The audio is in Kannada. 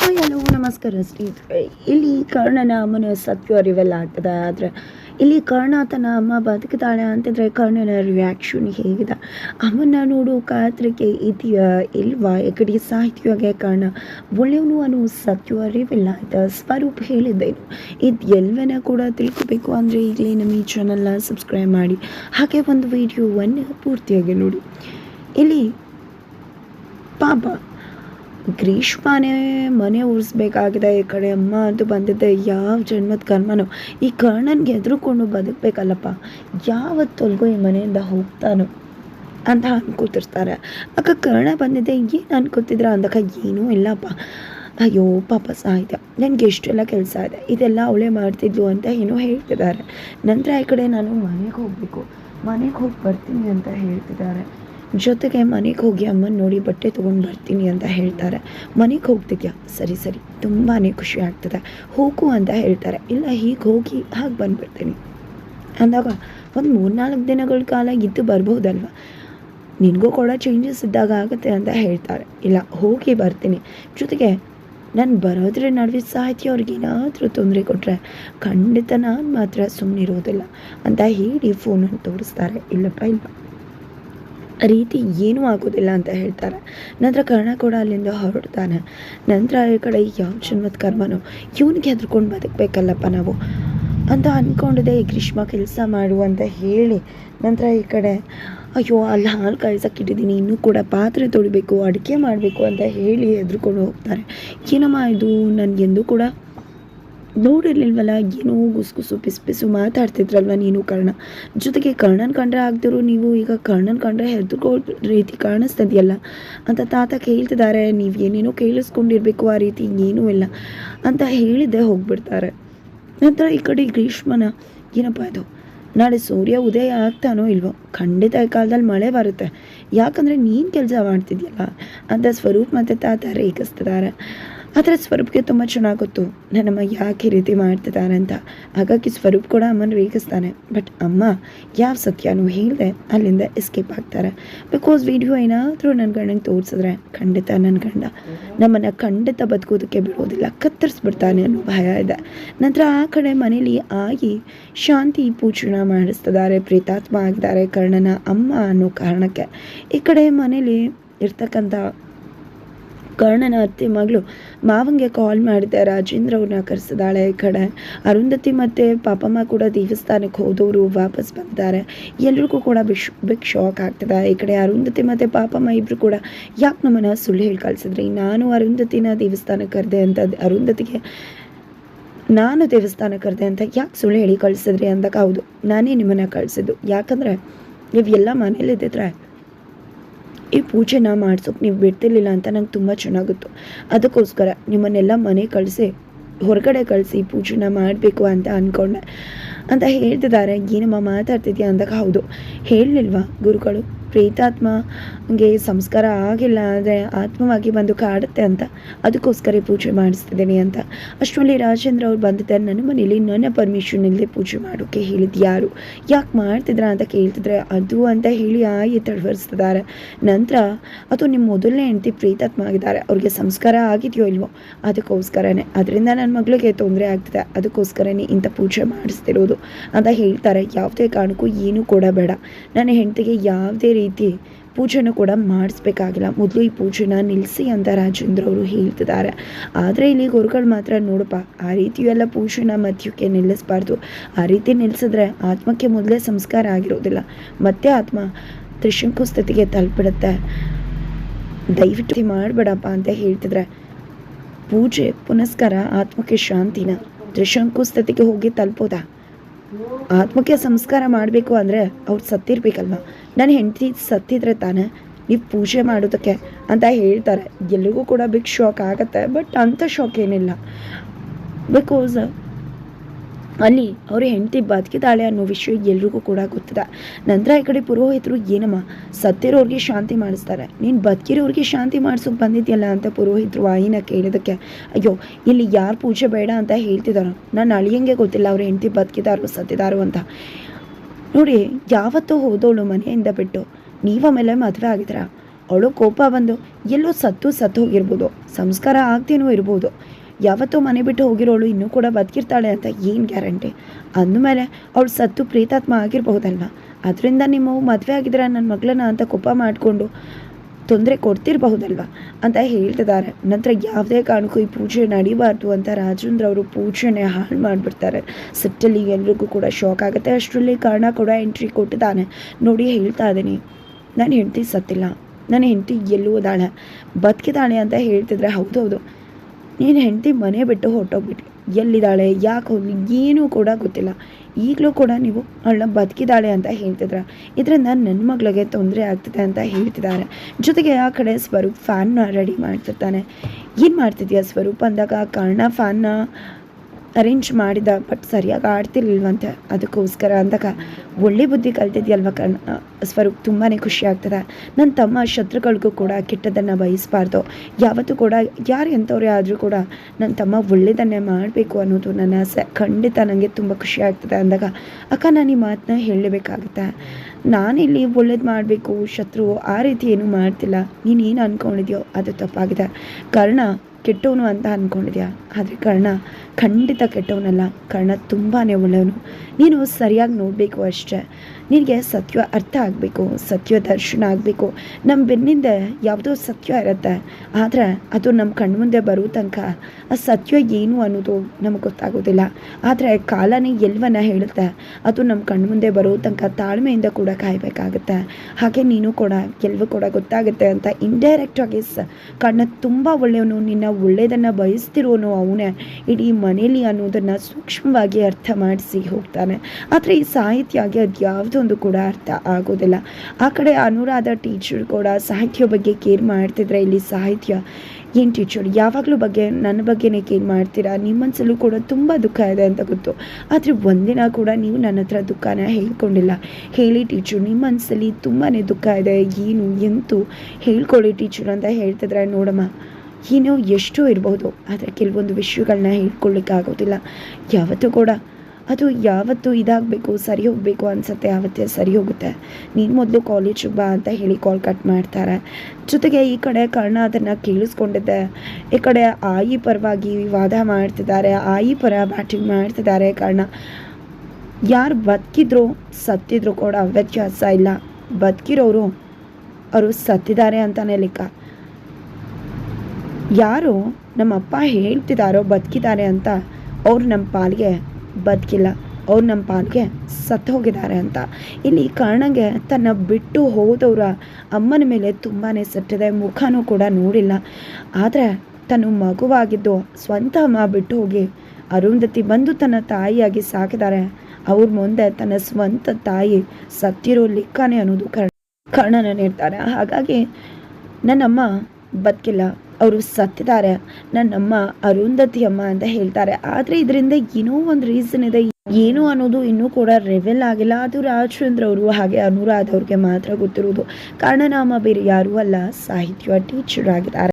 ಹಾಯ್ ಹಲೋ, ನಮಸ್ಕಾರ ಸ್ನೇಹಿತರೆ. ಇಲ್ಲಿ ಕರ್ಣನ ಅಮ್ಮನ ಸತ್ಯ ಅರಿವೆಲ್ಲ ಆಗ್ತದೆ, ಆದರೆ ಇಲ್ಲಿ ಕರ್ಣ ತನ್ನ ಅಮ್ಮ ಬದುಕಿದ್ದಾಳೆ ಅಂತಂದರೆ ಕರ್ಣನ ರಿಯಾಕ್ಷನ್ ಹೇಗಿದೆ? ಅಮ್ಮನ ನೋಡು ಕಾತ್ರಕ್ಕೆ ಇದೆಯಾ, ಇಲ್ವಾ? ಕಡೆ ಸಾಹಿತ್ಯವಾಗಿ ಕರ್ಣ ಒಳ್ಳೆಯವನು ಅನ್ನೋ ಸತ್ಯ ಅರಿವಿಲ್ಲ ಆಯ್ತಾ. ಸ್ವರೂಪ್ ಹೇಳಿದ್ದೇನು. ಇದು ಎಲ್ಲವನ್ನ ಕೂಡ ತಿಳ್ಕೊಬೇಕು ಅಂದರೆ ಈಗಲೇ ನಮ್ಮ ಈ ಚಾನಲ್ನ ಸಬ್ಸ್ಕ್ರೈಬ್ ಮಾಡಿ. ಹಾಗೆ ಒಂದು ವಿಡಿಯೋವನ್ನು ಪೂರ್ತಿಯಾಗಿ ನೋಡಿ. ಇಲ್ಲಿ ಪಾಪ ಗ್ರೀಷ್ಮನೇ ಮನೆ ಉರಿಸ್ಬೇಕಾಗಿದೆ. ಈ ಕಡೆ ಅಮ್ಮ ಅಂತೂ ಬಂದಿದ್ದೆ, ಯಾವ ಜನ್ಮದ ಕರ್ಮನೋ. ಈ ಕರ್ಣನ್ಗೆ ಎದುರುಕೊಂಡು ಬದುಕಬೇಕಲ್ಲಪ್ಪ. ಯಾವತ್ತೊಳಗೂ ಈ ಮನೆಯಿಂದ ಹೋಗ್ತಾನೋ ಅಂತ ಅನ್ಕೋತಿರ್ತಾರೆ. ಅಕ್ಕ ಕರ್ಣ ಬಂದಿದ್ದೆ, ಏನು ಅನ್ಕೋತಿದ್ರ ಅಂದಕ್ಕ, ಏನೂ ಇಲ್ಲಪ್ಪ. ಅಯ್ಯೋ, ಪಾಪ ಸಾಯ್ತ ನನಗೆ ಎಷ್ಟೆಲ್ಲ ಕೆಲಸ ಇದೆ. ಇದೆಲ್ಲ ಅವಳೇ ಮಾಡ್ತಿದ್ಲು ಅಂತ ಏನೋ ಹೇಳ್ತಿದ್ದಾರೆ. ನಂತರ ಈ ಕಡೆ ನಾನು ಮನೆಗೆ ಹೋಗಬೇಕು. ಮನೆಗೆ ಹೋಗಿ ಬರ್ತೀನಿ ಅಂತ ಹೇಳ್ತಿದ್ದಾರೆ. ಜೊತೆಗೆ ಮನೆಗೆ ಹೋಗಿ ಅಮ್ಮನ ನೋಡಿ ಬಟ್ಟೆ ತೊಗೊಂಡು ಬರ್ತೀನಿ ಅಂತ ಹೇಳ್ತಾರೆ. ಮನೆಗೆ ಹೋಗ್ತಿದ್ಯಾ? ಸರಿ ಸರಿ. ತುಂಬಾ ಖುಷಿ ಆಗ್ತದೆ. ಹೋಗು ಅಂತ ಹೇಳ್ತಾರೆ. ಇಲ್ಲ, ಹೀಗೆ ಹೋಗಿ ಹಾಗೆ ಬಂದುಬಿಡ್ತೀನಿ. ಅಂದಾಗ ಒಂದು ಮೂರ್ನಾಲ್ಕು ದಿನಗಳ ಕಾಲ ಇದ್ದು ಬರ್ಬೋದಲ್ವ? ನಿನಗೂ ಕೂಡ ಚೇಂಜಸ್ ಇದ್ದಾಗ ಆಗುತ್ತೆ ಅಂತ ಹೇಳ್ತಾರೆ. ಇಲ್ಲ, ಹೋಗಿ ಬರ್ತೀನಿ. ಜೊತೆಗೆ ನಾನು ಬರೋದ್ರ ನಡುವೆ ಸಾಹಿತ್ಯ ಅವ್ರಿಗೆ ಏನಾದರೂ ತೊಂದರೆ ಕೊಟ್ಟರೆ ಖಂಡಿತ ನಾನು ಮಾತ್ರ ಸುಮ್ಮನಿರೋದಿಲ್ಲ ಅಂತ ಹೇಳಿ ಫೋನನ್ನು ತೋರಿಸ್ತಾರೆ. ಇಲ್ಲಪ್ಪ ಇಲ್ಲ ರೀತಿ ಏನೂ ಆಗೋದಿಲ್ಲ ಅಂತ ಹೇಳ್ತಾರೆ. ನಂತರ ಕರ್ಣ ಕೂಡ ಅಲ್ಲಿಂದ ಹೊರಡ್ತಾನೆ. ನಂತರ ಈ ಕಡೆ ಯಾವ ಜನ್ಮದ ಕರ್ಮನೋ, ಇವನಿಗೆ ಹೆದ್ರ್ಕೊಂಡು ಬದುಕಬೇಕಲ್ಲಪ್ಪ ನಾವು? ಅಂತ ಅಂದ್ಕೊಂಡಿದ್ದೆ ಗ್ರೀಷ್ಮ ಕೆಲಸ ಮಾಡು ಅಂತ ಹೇಳಿ ನಂತರ ಈ ಕಡೆ, ಅಯ್ಯೋ, ಅಲ್ಲಿ ಹಾಲು ಕಾಯ್ಸಕ್ಕೆ ಇಟ್ಟಿದ್ದೀನಿ, ಇನ್ನೂ ಕೂಡ ಪಾತ್ರೆ ತೊಳಿಬೇಕು ಅಡುಗೆ ಮಾಡಬೇಕು ಅಂತ ಹೇಳಿ ಹೆದ್ರ್ಕೊಂಡು ಹೋಗ್ತಾರೆ. ಏನಮ್ಮ ಇದು? ನನಗೆಂದು ಕೂಡ ನೋಡಿರ್ಲಿಲ್ವಲ್ಲ? ಏನೋ ಗುಸುಗುಸು ಪಿಸು ಪಿಸು ಮಾತಾಡ್ತಿದ್ರಲ್ವ ನೀನು ಕರ್ಣ? ಜೊತೆಗೆ ಕರ್ಣನ ಕಂಡ್ರೆ ಆಗ್ದಿರು ನೀವು ಈಗ ಕರ್ಣನ ಕಂಡ್ರೆ ಹೆದರ್ಕೋ ರೀತಿ ಕಾಣಿಸ್ತದೆಯಲ್ಲ? ಅಂತ ತಾತ ಕೇಳ್ತಿದ್ದಾರೆ ನೀವು ಏನೇನೋ ಕೇಳಿಸ್ಕೊಂಡಿರ್ಬೇಕು ಆ ರೀತಿ ಏನೂ ಇಲ್ಲ ಅಂತ ಹೇಳಿದ್ದೆ ಹೋಗ್ಬಿಡ್ತಾರೆ. ನಂತರ ಈ ಕಡೆ ಗ್ರೀಷ್ಮನ, ಏನಪ್ಪ ಇದು? ನಾಳೆ ಸೂರ್ಯ ಉದಯ ಆಗ್ತಾನೋ ಇಲ್ವೋ? ಖಂಡಿತ ಈ ಕಾಲದಲ್ಲಿ ಮಳೆ ಬರುತ್ತೆ. ಯಾಕಂದರೆ ನೀನು ಕೆಲಸ ಮಾಡ್ತಿದ್ಯಲ್ಲ? ಅಂತ ಸ್ವರೂಪ್ ಮತ್ತು ತಾತ ರೇಗಿಸ್ತಿದ್ದಾರೆ ಆದರೆ ಸ್ವರೂಪ್ಗೆ ತುಂಬ ಚೆನ್ನಾಗಿ ಗೊತ್ತು ನನ್ನಮ್ಮ ಯಾಕೆ ಈ ರೀತಿ ಮಾಡ್ತಿದ್ದಾರೆ ಅಂತ. ಹಾಗಾಗಿ ಸ್ವರೂಪ್ ಕೂಡ ಅಮ್ಮನ ರೇಗಿಸ್ತಾನೆ. ಬಟ್ ಅಮ್ಮ ಯಾವ ಸತ್ಯನೂ ಹೇಳಿದೆ ಅಲ್ಲಿಂದ ಎಸ್ಕೇಪ್ ಆಗ್ತಾರೆ. ಬಿಕಾಸ್ ವಿಡಿಯೋ ಏನಾದರೂ ನನ್ನ ಗಂಡಂಗೆ ತೋರಿಸಿದ್ರೆ ಖಂಡಿತ ನನ್ನ ಗಂಡ. ನಮ್ಮನ್ನು ಖಂಡಿತ ಬದುಕೋದಕ್ಕೆ ಬಿಡೋದಿಲ್ಲ. ಕತ್ತರಿಸ್ಬಿಡ್ತಾನೆ ಅನ್ನೋ ಭಯ ಇದೆ. ನಂತರ ಆ ಕಡೆ ಮನೇಲಿ ಆಗಿ ಶಾಂತಿ ಪೂಜನ ಮಾಡಿಸ್ತಿದ್ದಾರೆ, ಪ್ರೀತಾತ್ಮ ಆಗಿದ್ದಾರೆ ಕರ್ಣನ ಅಮ್ಮ ಅನ್ನೋ ಕಾರಣಕ್ಕೆ. ಈ ಕಡೆ ಮನೇಲಿ ಇರ್ತಕ್ಕಂಥ ಕರ್ಣನ ಅತ್ತೆ ಮಗಳು ಮಾವಂಗೆ ಕಾಲ್ ಮಾಡಿದೆ. ರಾಜೇಂದ್ರ ಅವ್ರನ್ನ ಕರೆಸಿದಾಳೆ ಈ ಕಡೆ. ಅರುಂಧತಿ ಮತ್ತು ಪಾಪಮ್ಮ ಕೂಡ ದೇವಸ್ಥಾನಕ್ಕೆ ಹೋದವರು ವಾಪಸ್ ಬಂದಿದ್ದಾರೆ. ಎಲ್ರಿಗೂ ಕೂಡ ಬಿಶ್, ಬಿಗ್ ಶಾಕ್ ಆಗ್ತದೆ. ಈ ಕಡೆ ಅರುಂಧತಿ ಮತ್ತು ಪಾಪಮ್ಮ ಇಬ್ಬರು ಕೂಡ ಯಾಕೆ ನಮ್ಮನ್ನ ಸುಳ್ಳು ಹೇಳಿ ಕಳಿಸಿದ್ರಿ? ನಾನು ಅರುಂಧತಿನ ದೇವಸ್ಥಾನಕ್ಕೆ ಕರೆದೆ ಅಂತ ಅರುಂಧತಿಗೆ ನಾನು ದೇವಸ್ಥಾನ ಕರೆದೆ ಅಂತ ಯಾಕೆ ಸುಳ್ಳು ಹೇಳಿ ಕಳಿಸಿದ್ರಿ ಅಂದಾಗ ಹೌದು, ನಾನೇ ನಿಮ್ಮನ್ನು ಕಳಿಸಿದ್ದು. ಯಾಕಂದರೆ ನೀವು ಎಲ್ಲ ಮನೇಲಿದ್ದಿದ್ರೆ ಈ ಪೂಜೆನ ಮಾಡ್ಸೋಕೆ ನೀವು ಬಿಡ್ತಿರ್ಲಿಲ್ಲ ಅಂತ ನಂಗೆ ತುಂಬ ಚೆನ್ನಾಗಿತ್ತು. ಅದಕ್ಕೋಸ್ಕರ ನಿಮ್ಮನ್ನೆಲ್ಲ ಮನೆ ಕಳಿಸಿ, ಹೊರಗಡೆ ಕಳಿಸಿ ಪೂಜೆನ ಮಾಡಬೇಕು ಅಂತ ಅಂದ್ಕೊಂಡೆ ಅಂತ ಹೇಳ್ತಿದ್ದಾರೆ ಏನಮ್ಮ ಮಾತಾಡ್ತಿದ್ಯಾ ಅಂದಾಗ ಹೌದು. ಹೇಳಲಿಲ್ವಾ ಗುರುಗಳು? ಪ್ರೇತಾತ್ಮಗೆ ಸಂಸ್ಕಾರ ಆಗಿಲ್ಲ ಅಂದರೆ ಆತ್ಮವಾಗಿ ಬಂದು ಕಾಡುತ್ತೆ ಅಂತ ಅದಕ್ಕೋಸ್ಕರ ಪೂಜೆ ಮಾಡಿಸ್ತಿದ್ದೀನಿ ಅಂತ. ಅಷ್ಟರಲ್ಲಿ ರಾಜೇಂದ್ರ ಅವ್ರು ಬಂದಿದ್ದಾರೆ. ನನ್ನ ಮನೇಲಿ ನನ್ನ ಪರ್ಮಿಷನ್ ಇಲ್ಲದೆ ಪೂಜೆ ಮಾಡೋಕ್ಕೆ ಹೇಳಿದ್ದು ಯಾರು? ಯಾಕೆ ಮಾಡ್ತಿದ್ರ ಅಂತ ಕೇಳ್ತಿದ್ರೆ, ಅದು ಅಂತ ಹೇಳಿ ಆಯಿ ತಡವರಿಸ್ತಿದ್ದಾರೆ. ನಂತರ, ಅದು ನಿಮ್ಮ ಮೊದಲನೇ ಹೆಂಡತಿ ಪ್ರೀತಾತ್ಮ ಆಗಿದ್ದಾರೆ. ಅವ್ರಿಗೆ ಸಂಸ್ಕಾರ ಆಗಿದೆಯೋ ಇಲ್ವೋ? ಅದಕ್ಕೋಸ್ಕರನೇ. ಅದರಿಂದ ನನ್ನ ಮಗಳಿಗೆ ತೊಂದರೆ ಆಗ್ತಿದೆ. ಅದಕ್ಕೋಸ್ಕರನೇ ಇಂಥ ಪೂಜೆ ಮಾಡಿಸ್ತಿರೋದು ಅಂತ ಹೇಳ್ತಾರೆ. ಯಾವುದೇ ಕಾರಣಕ್ಕೂ ಏನೂ ಕೂಡ ಬೇಡ. ನನ್ನ ಹೆಂಡತಿಗೆ ಯಾವುದೇ ರೀತಿ ಪೂಜೆನೂ ಕೂಡ ಮಾಡಿಸ್ಬೇಕಾಗಿಲ್ಲ. ಮೊದಲು ಈ ಪೂಜೆನ ನಿಲ್ಲಿಸಿ ಅಂತ ರಾಜೇಂದ್ರ ಅವರು ಹೇಳ್ತಿದ್ದಾರೆ. ಆದರೆ ಇಲ್ಲಿ ಗುರುಗಳು ಮಾತ್ರ ನೋಡಪ್ಪ, ಆ ರೀತಿಯೆಲ್ಲ ಪೂಜೆನ ಮಧ್ಯಕ್ಕೆ ನಿಲ್ಲಿಸಬಾರ್ದು. ಆ ರೀತಿ ನಿಲ್ಲಿಸಿದ್ರೆ ಆತ್ಮಕ್ಕೆ ಮೊದಲೇ ಸಂಸ್ಕಾರ ಆಗಿರೋದಿಲ್ಲ. ಮತ್ತೆ ಆತ್ಮ ತ್ರಿಶಂಕು ಸ್ಥಿತಿಗೆ ತಲುಪಿಡುತ್ತೆ. ದಯವಿಟ್ಟು ಮಾಡಬೇಡಪ್ಪ ಅಂತ ಹೇಳ್ತಿದ್ರೆ, ಪೂಜೆ ಪುನಸ್ಕಾರ, ಆತ್ಮಕ್ಕೆ ಶಾಂತಿನ ತ್ರಿಶಂಕು ಸ್ಥಿತಿಗೆ ಹೋಗಿ ತಲುಪೋದಾ? ಆತ್ಮಕ್ಕೆ ಸಂಸ್ಕಾರ ಮಾಡಬೇಕು ಅಂದರೆ ಅವ್ರು ಸತ್ತಿರ್ಬೇಕಲ್ವ? ನನ್ನ ಹೆಂಡತಿ ಸತ್ತಿದ್ರೆ ತಾನೆ ನೀವು ಪೂಜೆ ಮಾಡೋದಕ್ಕೆ ಅಂತ ಹೇಳ್ತಾರೆ. ಎಲ್ರಿಗೂ ಕೂಡ ಬಿಗ್ ಶಾಕ್ ಆಗುತ್ತೆ ಬಟ್ ಅಂಥ ಶಾಕ್ ಏನಿಲ್ಲ. ಬಿಕಾಸ್ ಅಲ್ಲಿ ಅವ್ರ ಹೆಂಡತಿ ಬದುಕಿದ್ದಾಳೆ ಅನ್ನೋ ವಿಷಯ ಎಲ್ರಿಗೂ ಕೂಡ ಗೊತ್ತಿದೆ. ನಂತರ ಈ ಕಡೆ ಪುರೋಹಿತರು, ಏನಮ್ಮ, ಸತ್ತಿರೋರಿಗೆ ಶಾಂತಿ ಮಾಡಿಸ್ತಾರೆ. ನೀನು ಬದುಕಿರೋರಿಗೆ ಶಾಂತಿ ಮಾಡಿಸೋಕೆ ಬಂದಿದ್ಯಲ್ಲ ಅಂತ ಪುರೋಹಿತರು ಆಯಿನ ಕೇಳಿದಕ್ಕೆ ಅಯ್ಯೋ, ಇಲ್ಲಿ ಯಾರು ಪೂಜೆ ಬೇಡ ಅಂತ ಹೇಳ್ತಿದ್ದಾರೋ. ನಾನು ಅಳಿಯಂಗೆ ಗೊತ್ತಿಲ್ಲ ಅವ್ರ ಹೆಂಡತಿ ಬದುಕಿದಾರೋ, ಸತ್ತಿದಾರೋ ಅಂತ. ನೋಡಿ, ಯಾವತ್ತೂ ಹೋದವಳು ಮನೆಯಿಂದ ಬಿಟ್ಟು ನೀವು ಆಮೇಲೆ ಮದುವೆ ಆಗಿದ್ರಾ ಅವಳು ಕೋಪ ಬಂದು ಎಲ್ಲೋ ಸತ್ತು ಸತ್ತು ಹೋಗಿರ್ಬೋದು, ಸಂಸ್ಕಾರ ಆಗ್ದೇನೂ ಇರ್ಬೋದು. ಯಾವತ್ತೂ ಮನೆ ಬಿಟ್ಟು ಹೋಗಿರೋಳು ಇನ್ನೂ ಕೂಡ ಬದುಕಿರ್ತಾಳೆ ಅಂತ ಏನು ಗ್ಯಾರಂಟಿ? ಅಂದಮೇಲೆ ಅವಳು ಸತ್ತು ಪ್ರೀತಾತ್ಮ ಆಗಿರಬಹುದಲ್ವ? ಅದರಿಂದ ನಿಮ್ಮ ಮದುವೆ ಆಗಿದ್ರೆ ನನ್ನ ಮಗಳನ್ನ ಅಂತ ಕೋಪ ಮಾಡಿಕೊಂಡು ತೊಂದರೆ ಕೊಡ್ತಿರಬಹುದಲ್ವ? ಅಂತ ಹೇಳ್ತಿದ್ದಾರೆ. ನಂತರ ಯಾವುದೇ ಕಾರಣಕ್ಕೂ ಈ ಪೂಜೆ ನಡಿಬಾರ್ದು ಅಂತ ರಾಜೇಂದ್ರ ಅವರು ಪೂಜೆನೇ ಹಾಳು ಮಾಡಿಬಿಡ್ತಾರೆ. ಸಿಟ್ಟಲ್ಲಿ ಎಲ್ರಿಗೂ ಕೂಡ ಶಾಕ್ ಆಗುತ್ತೆ. ಅಷ್ಟರಲ್ಲಿ ಕಾರಣ ಕೂಡ ಎಂಟ್ರಿ ಕೊಟ್ಟಿದ್ದಾನೆ. ನೋಡಿ ಹೇಳ್ತಾ ಇದ್ದೀನಿ. ನನ್ನ ಹೆಂಡತಿ ಸತ್ತಿಲ್ಲ. ನನ್ನ ಹೆಂಡತಿ ಎಲ್ಲೂ ಬದುಕಿದಾಳೆ ಅಂತ ಹೇಳ್ತಿದ್ರೆ ಹೌದೌದು. ನೀನು ಹೆಂಡತಿ ಮನೆ ಬಿಟ್ಟು ಹೊರಟೋಗ್ಬಿಟ್ಟು ಎಲ್ಲಿದ್ದಾಳೆ, ಯಾಕೆ ಹೋಗಲಿ ಏನೂ ಕೂಡ ಗೊತ್ತಿಲ್ಲ. ಈಗಲೂ ಕೂಡ ನೀವು ಅವಳನ್ನ ಬದುಕಿದ್ದಾಳೆ ಅಂತ ಹೇಳ್ತಿದ್ರ. ಇದರಿಂದ ನನ್ನ ಮಗಳಿಗೆ ತೊಂದರೆ ಆಗ್ತಿದೆ ಅಂತ ಹೇಳ್ತಿದ್ದಾರೆ. ಜೊತೆಗೆ ಆ ಕಡೆ ಸ್ವರೂಪ್ ಫ್ಯಾನ್ನ ರೆಡಿ ಮಾಡ್ತಿರ್ತಾನೆ. ಏನು ಮಾಡ್ತಿದ್ಯಾ ಸ್ವರೂಪ್? ಅಂದಾಗ ಕಾರಣ ಫ್ಯಾನ್ನ ಅರೇಂಜ್ ಮಾಡಿದ ಬಟ್ ಸರಿಯಾಗಿ ಆಡ್ತಿರ್ಲಿಲ್ವಂತೆ. ಅದಕ್ಕೋಸ್ಕರ ಅಂದಾಗ, ಒಳ್ಳೆ ಬುದ್ಧಿ ಕಲ್ತಿದ್ಯಲ್ವ ಕಣ್ ಸ್ವರೂಪ್? ತುಂಬಾ ಖುಷಿ ಆಗ್ತದೆ. ನನ್ನ ತಮ್ಮ ಶತ್ರುಗಳಿಗೂ ಕೂಡ ಕೆಟ್ಟದನ್ನು ಬಯಸಬಾರ್ದು. ಯಾವತ್ತೂ ಕೂಡ, ಯಾರು ಎಂಥವ್ರೇ ಆದರೂ ಕೂಡ ನನ್ನ ತಮ್ಮ ಒಳ್ಳೆಯದನ್ನೇ ಮಾಡಬೇಕು ಅನ್ನೋದು ನನ್ನ ಆಸೆ. ಖಂಡಿತ ನನಗೆ ತುಂಬ ಖುಷಿ ಆಗ್ತದೆ ಅಂದಾಗ, ಅಕ್ಕ ನಾನು ಈ ಮಾತನ್ನ ಹೇಳಬೇಕಾಗುತ್ತೆ ನಾನಿಲ್ಲಿ ಒಳ್ಳೇದು ಮಾಡಬೇಕು, ಶತ್ರು ಆ ರೀತಿ ಏನೂ ಮಾಡ್ತಿಲ್ಲ. ನೀನು ಏನು ಅಂದ್ಕೊಂಡಿದ್ಯೋ ಅದು ತಪ್ಪಾಗಿದೆ. ಕರ್ಣ ಕೆಟ್ಟವನು ಅಂತ ಅಂದ್ಕೊಂಡಿದ್ಯಾ ಆದರೆ ಕರ್ಣ, ಖಂಡಿತ ಕೆಟ್ಟವನಲ್ಲ. ಕರ್ಣ ತುಂಬಾ ಒಳ್ಳೆಯವನು. ನೀನು ಸರಿಯಾಗಿ ನೋಡಬೇಕು ಅಷ್ಟೇ. ನಿನಗೆ ಸತ್ಯ ಅರ್ಥ ಆಗಬೇಕು, ಸತ್ಯ ದರ್ಶನ ಆಗಬೇಕು. ನಮ್ಮ ಬೆನ್ನಿಂದ ಯಾವುದೋ ಸತ್ಯ ಇರುತ್ತೆ. ಆದರೆ ಅದು ನಮ್ಮ ಕಣ್ಮುಂದೆ ಬರೋ ತನಕ ಆ ಸತ್ಯ ಏನು ಅನ್ನೋದು ನಮಗೆ ಗೊತ್ತಾಗೋದಿಲ್ಲ. ಆದರೆ ಕಾಲನೇ ಎಲ್ವನ್ನ ಹೇಳುತ್ತೆ. ಅದು ನಮ್ಮ ಕಣ್ಮುಂದೆ ಬರೋ ತನಕ ತಾಳ್ಮೆಯಿಂದ ಕೂಡ ಕಾಯಬೇಕಾಗುತ್ತೆ. ಹಾಗೆ ನೀನು ಕೂಡ ಕೆಲವು ಕೂಡ ಗೊತ್ತಾಗುತ್ತೆ ಅಂತ ಇಂಡೈರೆಕ್ಟಾಗಿ ಸ ಕಣ್ಣ ತುಂಬ ಒಳ್ಳೆಯವನು. ನಿನ್ನ ಒಳ್ಳೆಯದನ್ನು ಬಯಸ್ತಿರೋನು ಅವನೇ? ಇಡೀ ಮನೇಲಿ ಅನ್ನೋದನ್ನು ಸೂಕ್ಷ್ಮವಾಗಿ ಅರ್ಥ ಮಾಡಿಸಿ ಹೋಗ್ತಾನೆ. ಆದರೆ ಈ ಸಾಹಿತ್ಯಗೆ ಅದು ಯಾವುದೊಂದು ಕೂಡ ಅರ್ಥ ಆಗೋದಿಲ್ಲ. ಆ ಕಡೆ ಅನುರಾಧ ಟೀಚರ್ ಕೂಡ ಸಾಹಿತ್ಯ ಬಗ್ಗೆ ಕೇರ್ ಮಾಡ್ತಿದ್ರೆ ಇಲ್ಲಿ ಸಾಹಿತ್ಯ. ಏನು ಟೀಚರ್ ಯಾವಾಗಲೂ ಬಗ್ಗೆ, ನನ್ನ ಬಗ್ಗೆನೇ ಕೇರ್ ಮಾಡ್ತೀರಾ? ನಿಮ್ಮ ಮನಸ್ಸಲ್ಲೂ ಕೂಡ ತುಂಬ ದುಃಖ ಇದೆ ಅಂತ ಗೊತ್ತು. ಆದರೆ ಒಂದಿನ ಕೂಡ ನೀವು ನನ್ನ ಹತ್ರ ದುಃಖನ ಹೇಳ್ಕೊಂಡಿಲ್ಲ. ಹೇಳಿ ಟೀಚರ್ ನಿಮ್ಮ ಮನಸ್ಸಲ್ಲಿ ತುಂಬಾ ದುಃಖ ಇದೆ. ಏನು, ಎಂತು? ಹೇಳ್ಕೊಳ್ಳಿ ಟೀಚರ್ ಅಂತ ಹೇಳ್ತಿದ್ರೆ ನೋಡಮ್ಮ. ಏನೋ ಎಷ್ಟೋ ಇರ್ಬೋದು, ಆದರೆ ಕೆಲವೊಂದು ವಿಷಯಗಳನ್ನ ಹೇಳ್ಕೊಳ್ಳಿಕ್ಕಾಗೋದಿಲ್ಲ ಯಾವತ್ತೂ ಕೂಡ ಅದು ಯಾವತ್ತು ಇದಾಗಬೇಕು, ಸರಿ ಹೋಗಬೇಕು ಅನಿಸುತ್ತೆ, ಆವತ್ತೇ ಸರಿ ಹೋಗುತ್ತೆ. ನೀನು ಮೊದಲು ಕಾಲೇಜಿಗೆ ಬಾ ಅಂತ ಹೇಳಿ ಕಾಲ್ ಕಟ್ ಮಾಡ್ತಾರೆ. ಜೊತೆಗೆ ಈ ಕಡೆ ಕರ್ಣ ಅದನ್ನು ಕೇಳಿಸ್ಕೊಂಡಿದ್ದೆ. ಈ ಕಡೆ ಆಯಿ ಪರವಾಗಿ ವಾದ ಮಾಡ್ತಿದ್ದಾರೆ, ಆಯಿ ಪರ ಬ್ಯಾಟಿಂಗ್ ಮಾಡ್ತಿದ್ದಾರೆ ಕರ್ಣ. ಯಾರು ಬದುಕಿದ್ರು, ಸತ್ತಿದ್ರು ಕೂಡ ವ್ಯತ್ಯಾಸ ಇಲ್ಲ. ಬದುಕಿರೋರು ಅವರು ಸತ್ತಿದ್ದಾರೆ ಅಂತಲೇ ಲೆಕ್ಕ. ಯಾರು ನಮ್ಮ ಅಪ್ಪ ಹೇಳ್ತಿದ್ದಾರೋ ಬದುಕಿದ್ದಾರೆ ಅಂತ ಅವ್ರು ನಮ್ಮ ಪಾಲಿಗೆ ಬದುಕಿಲ್ಲ, ಅವ್ರು ನಮ್ಮ ಪಾಲಿಗೆ ಸತ್ತು ಹೋಗಿದ್ದಾರೆ ಅಂತ. ಇಲ್ಲಿ ಕರ್ಣಗೆ ತನ್ನ ಬಿಟ್ಟು ಹೋದವರ ಅಮ್ಮನ ಮೇಲೆ ತುಂಬಾ ಸಟ್ಟಿದೆ ಮುಖನೂ ಕೂಡ ನೋಡಿಲ್ಲ. ಆದರೆ ತನ್ನ ಮಗುವಾಗಿದ್ದು ಸ್ವಂತ ಅಮ್ಮ ಬಿಟ್ಟು ಹೋಗಿ ಅರುಂಧತಿ ಬಂದು ತನ್ನ ತಾಯಿಯಾಗಿ ಸಾಕಿದ್ದಾರೆ. ಅವ್ರ ಮುಂದೆ ತನ್ನ ಸ್ವಂತ ತಾಯಿ ಸತ್ತಿರೋ ಲೆಕ್ಕನೇ ಅನ್ನೋದು ಕರ್ಣ ಕರ್ಣನ ನೀಡ್ತಾರೆ ಹಾಗಾಗಿ ನನ್ನಮ್ಮ ಬದುಕಿಲ್ಲ ಅವರು ಸತ್ತಿದ್ದಾರೆ. ನನ್ನಮ್ಮ ಅರುಂಧತಿ ಅಮ್ಮ ಅಂತ ಹೇಳ್ತಾರೆ. ಆದರೆ ಇದರಿಂದ ಏನೋ ಒಂದು ರೀಸನ್ ಇದೆ. ಏನು ಅನ್ನೋದು ಇನ್ನೂ ಕೂಡ ರೆವೆಲ್ ಆಗಿಲ್ಲ. ಅದು ರಾಜಚಂದ್ರ ಅವರು ಹಾಗೆ ಅನುರಾಧ ಅವ್ರಿಗೆ ಮಾತ್ರ ಗೊತ್ತಿರೋದು. ಕಾರಣನಾಮ ಬೇರೆ ಯಾರೂ ಅಲ್ಲ. ಸಾಹಿತ್ಯ ಟೀಚರ್ ಆಗಿದ್ದಾರೆ.